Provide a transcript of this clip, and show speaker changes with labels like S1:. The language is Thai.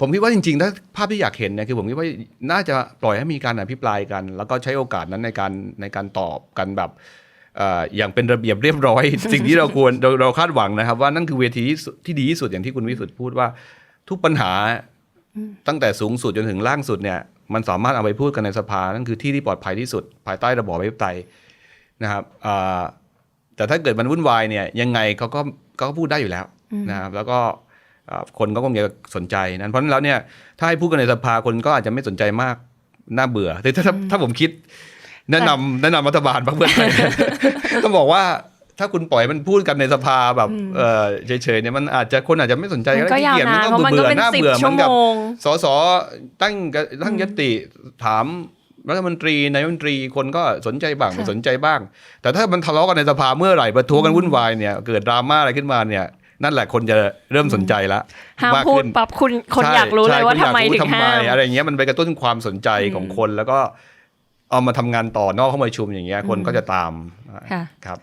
S1: ผมคิดว่าจริงๆ ถ้าภาพที่อยากเห็นเนี่ยคือผมคิดว่าน่าจะปล่อยให้มีการอภิปรายกัน แล้วก็ใช้โอกาสนั้นในการในการตอบกันแบบเอ่ออย่างเป็นระเบียบเรียบร้อย สิ่งที่เราควรเราเราคาดหวังนะครับ ว่านั่นคือเวทีที่สุดที่ดีที่สุดอย่างที่คุณวิสุทธ์พูดว่า ทุกปัญหาตั้งแต่สูงสุดจนถึงล่างสุดเนี่ยมันสามารถเอาไปพูดกันในสภานั่นคือที่ที่ปลอดภัยที่สุด ภายใต้ระบอบประชาธิปไตยนะครับอ่าแต่ถ้าเกิดมันวุ่นวายเนี่ยยังไงเขาก็เขาก็พูดได้อยู่แล้วนะครับแล้วก็อ่า คนก็คงจะสนใจนั้นเพราะฉะนั้นแล้วเนี่ยถ้าให้พูดกันในสภาคนก็อาจจะไม่สนใจมากน่าเบื่อแต่ถ้าถ้าถ้าผมคิด แนะนำแนะนำรัฐบาลพรรคเพื่อไทยต้องบอกว่าถ้าคุณปล่อยมันพูดกันในสภาแบบเออเฉยๆเนี่ยมันอาจจะคนอาจจะไม่สนใจ
S2: มันก็
S1: ขี้
S2: ยาว
S1: เกีจ
S2: นาน
S1: ก็
S2: เพราะมันก็
S1: เบื่อ
S2: เป็น
S1: หน้า
S2: สิบ
S1: เบื่อเห
S2: ชั่
S1: มื
S2: ว
S1: อนกับ
S2: โมง
S1: สสตั้งตั้งยติถามรัฐมนตรีนายกรัฐมนตรีคนก็สนใจบ้างไม่
S2: ค่ะ
S1: สนใจบ้าง แต่ถ้ามันทะเลาะกันในสภาเมื่อไหร่ประท้วงกันวุ่นวายเนี่ยเกิดดราม่าอะไรขึ้นมาเนี่ย นั่นแหละคนจะเริ่มสนใจแล้ว
S2: ห้าม
S1: มาก
S2: พูด
S1: ขึ้น
S2: ปั๊บคุณคน
S1: ใช่
S2: อยากรู้เลย
S1: ใช่
S2: ว่า
S1: คุณ
S2: ทำ
S1: อยก
S2: ไม
S1: รู้
S2: ถึงห้าม
S1: อะไรอย่างเงี้ยมันไปกระตุ้นความสนใจของคนแล้วก็เอามาทำงานต่อนอกห้องประชุมอย่างเงี้ยคนก็จะตาม
S2: ค่ะ
S1: ครับ